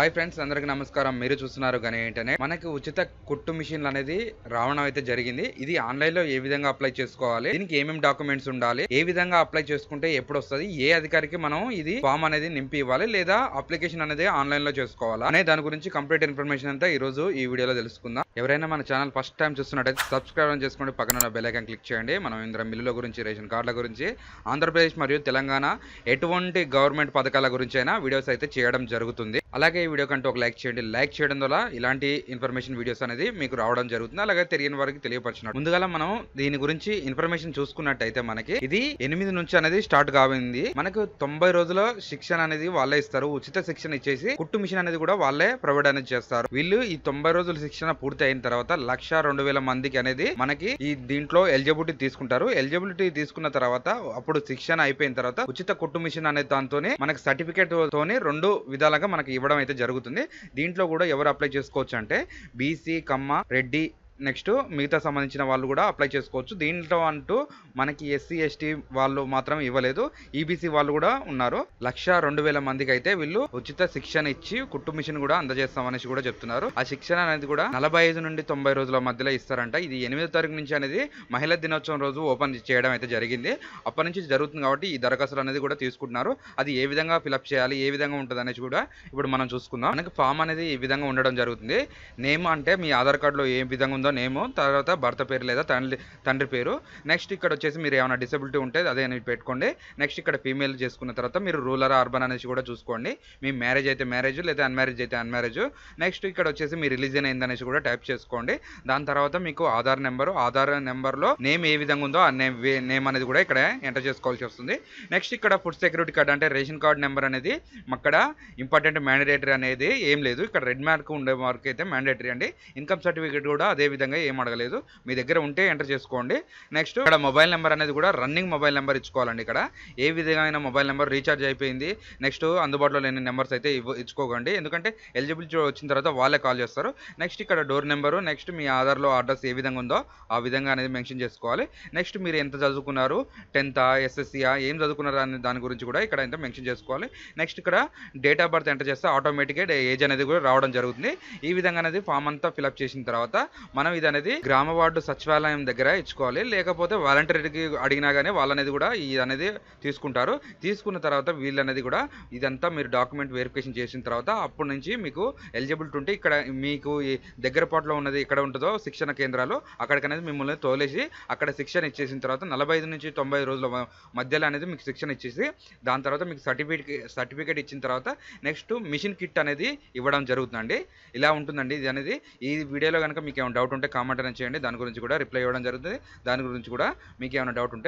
Hi friends అందరికీ నమస్కారం. మీరు చూస్తున్నారు కానీ ఏంటనే మనకి ఉచిత కుట్టు మిషన్లు అనేది రావడం అయితే జరిగింది. ఇది ఆన్లైన్లో ఏ విధంగా అప్లై చేసుకోవాలి? దీనికి ఏమేమి డాక్యుమెంట్స్ ఉండాలి? ఏ విధంగా అప్లై చేసుకుంటే ఎప్పుడు వస్తుంది? ఏ అధికారికి మనం ఇది ఫామ్ అనేది నింపి ఇవ్వాలి? లేదా అప్లికేషన్ అనేది ఆన్లైన్లో చేసుకోవాలా? అనే దాని గురించి కంప్లీట్ ఇన్ఫర్మేషన్ అంతా ఈ రోజు ఈ వీడియోలో తెలుసుకుందాం. ఎవరైనా మన ఛానల్ ఫస్ట్ టైం చూస్తున్నట్టయితే సబ్స్క్రైబ్ చేసుకోండి. పక్కన ఉన్న బెల్ ఐకాన్ క్లిక్ చేయండి. మనం ఇంద్ర మిల్లుల గురించి రేషన్ కార్డుల గురించి ఆంధ్రప్రదేశ్ మరియు తెలంగాణ ఎటువంటి గవర్నమెంట్ పథకాల గురించి అయినా వీడియోస్ అయితే చేయడం జరుగుతుంది. అలాగే ఈ వీడియో కంటే ఒక లైక్ చేయండి. లైక్ చేయడం వల్ల ఇలాంటి ఇన్ఫర్మేషన్ వీడియోస్ అనేది మీకు రావడం జరుగుతుంది. అలాగే తెలియని వారికి తెలియపరచడం ముందుగా మనం దీని గురించి ఇన్ఫర్మేషన్ చూసుకున్నట్టయితే మనకి ఇది ఎనిమిది నుంచి అనేది స్టార్ట్ కావింది. మనకు తొంభై రోజుల శిక్షణ అనేది వాళ్ళే ఇస్తారు. ఉచిత శిక్షణ ఇచ్చేసి కుట్టు మిషన్ అనేది కూడా వాళ్ళే ప్రొవైడ్ అనేది చేస్తారు. వీళ్ళు ఈ తొంభై రోజుల శిక్షణ పూర్తి అయిన తర్వాత లక్ష రెండు వేల మందికి అనేది మనకి ఈ దీంట్లో ఎలిజిబిలిటీ తీసుకుంటారు. ఎలిజిబిలిటీ తీసుకున్న తర్వాత అప్పుడు శిక్షణ అయిపోయిన తర్వాత ఉచిత కుట్టు మిషన్ అనే దాంతోనే మనకి సర్టిఫికేట్ తోని రెండు విధాలుగా మనకి ఇవ్వడం అయితే జరుగుతుంది. దీంట్లో కూడా ఎవరు అప్లై చేసుకోవచ్చు అంటే బీసీ కమ్మ రెడ్డి నెక్స్ట్ మిగతా సంబంధించిన వాళ్ళు కూడా అప్లై చేసుకోవచ్చు. దీంట్లో అంటూ మనకి ఎస్సీ ఎస్టీ వాళ్ళు మాత్రం ఇవ్వలేదు. ఈబీసీ వాళ్ళు కూడా ఉన్నారు. లక్ష రెండు వేల మందికి అయితే వీళ్ళు ఉచిత శిక్షణ ఇచ్చి కుట్టు మిషన్ కూడా అందజేస్తామనేసి కూడా చెప్తున్నారు. ఆ శిక్షణ అనేది కూడా నలభై ఐదు నుండి తొంభై రోజుల మధ్యలో ఇస్తారంట. ఇది ఎనిమిదో తారీఖు నుంచి అనేది మహిళా దినోత్సవం రోజు ఓపెన్ చేయడం అయితే జరిగింది. అప్పటి నుంచి జరుగుతుంది కాబట్టి ఈ దరఖాస్తులు అనేది కూడా తీసుకుంటున్నారు. అది ఏ విధంగా ఫిలప్ చేయాలి ఏ విధంగా ఉంటుంది అనేసి కూడా ఇప్పుడు మనం చూసుకుందాం. మనకి ఫామ్ అనేది ఈ విధంగా ఉండడం జరుగుతుంది. నేమ్ అంటే మీ ఆధార్ కార్డులో ఏ విధంగా ఉందో నేమ్ తర్వాత భర్త పేరు లేదా తండ్రి తండ్రి పేరు. నెక్స్ట్ ఇక్కడ వచ్చేసి మీరు ఏమైనా డిసబిలిటీ ఉంటే అదే అనేది పెట్టుకోండి. నెక్స్ట్ ఇక్కడ ఫీమేల్ చేసుకున్న తర్వాత మీరు రూరల్ అర్బన్ అనేసి కూడా చూసుకోండి. మీ మ్యారేజ్ అయితే మ్యారేజ్ లేదా అన్మ్యారేజ్ అయితే అన్మ్యారేజ్ నెక్స్ట్ ఇక్కడ వచ్చేసి మీ రిలీజన్ అయిందనేసి కూడా టైప్ చేసుకోండి. దాని తర్వాత మీకు ఆధార్ నెంబరు ఆధార్ నెంబర్లో నేమ్ ఏ విధంగా ఉందో ఆ నేమ్ నేమ్ అనేది కూడా ఇక్కడ ఎంటర్ చేసుకోవాల్సి వస్తుంది. నెక్స్ట్ ఇక్కడ ఫుడ్ సెక్యూరిటీ కార్డ్ అంటే రేషన్ కార్డ్ నెంబర్ అనేది అక్కడ ఇంపార్టెంట్ మ్యాండేటరీ అనేది ఏం లేదు. ఇక్కడ రెడ్ మార్క్ ఉండే మార్క్ అయితే మ్యాండేటరీ అండి. ఇన్కమ్ సర్టిఫికేట్ కూడా అదే విధంగా ఏం అడగలేదు. మీ దగ్గర ఉంటే ఎంటర్ చేసుకోండి. నెక్స్ట్ ఇక్కడ మొబైల్ నెంబర్ అనేది కూడా రన్నింగ్ మొబైల్ నెంబర్ ఇచ్చుకోవాలండి ఇక్కడ. ఏ విధమైన మొబైల్ నెంబర్ రీఛార్జ్ అయిపోయింది. నెక్స్ట్ అందుబాటులో లేని నెంబర్స్ అయితే ఇచ్చుకోకండి. ఎందుకంటే ఎలిజిబిలిటీ వచ్చిన తర్వాత వాళ్ళే కాల్ చేస్తారు. నెక్స్ట్ ఇక్కడ డోర్ నెంబరు నెక్స్ట్ మీ ఆధార్లో అడ్రస్ ఏ విధంగా ఉందో ఆ విధంగా అనేది మెన్షన్ చేసుకోవాలి. నెక్స్ట్ మీరు ఎంత చదువుకున్నారు? టెన్త్ ఎస్ఎస్సియా ఏం చదువుకున్నారు అనే దాని గురించి కూడా ఇక్కడ ఎంత మెన్షన్ చేసుకోవాలి. నెక్స్ట్ ఇక్కడ డేట్ ఆఫ్ బర్త్ ఎంటర్ చేస్తే ఆటోమేటిక్గా ఏజ్ అనేది కూడా రావడం జరుగుతుంది. ఈ విధంగా అనేది ఫామ్ అంతా ఫిలప్ చేసిన తర్వాత మనం ఇది అనేది గ్రామ వార్డు సచివాలయం దగ్గర ఇచ్చుకోవాలి. లేకపోతే వాలంటీర్కి అడిగినా కానీ వాళ్ళనేది కూడా ఇది అనేది తీసుకుంటారు. తీసుకున్న తర్వాత వీళ్ళనేది కూడా ఇదంతా మీరు డాక్యుమెంట్ వెరిఫికేషన్ చేసిన తర్వాత అప్పటి నుంచి మీకు ఎలిజిబిలిటీ ఉంటే ఇక్కడ మీకు ఈ దగ్గర పాటులో ఉన్నది ఎక్కడ ఉంటుందో శిక్షణ కేంద్రాలు అక్కడికి అనేది మిమ్మల్ని తోలేసి అక్కడ శిక్షణ ఇచ్చేసిన తర్వాత నలభై ఐదు నుంచి తొంభై రోజుల మధ్యలో అనేది మీకు శిక్షణ ఇచ్చేసి దాని తర్వాత మీకు సర్టిఫికేట్ సర్టిఫికేట్ ఇచ్చిన తర్వాత నెక్స్ట్ మిషన్ కిట్ అనేది ఇవ్వడం జరుగుతుందండి. ఇలా ఉంటుందండి ఇది అనేది ఈ వీడియోలో కనుక మీకు ఏమైనా డౌట్ ఉంటే కామెంట్ అనేది చేయండి. దాని గురించి కూడా రిప్లై ఇవ్వడం జరుగుతుంది. దాని గురించి కూడా మీకు ఏమైనా డౌట్ ఉంటే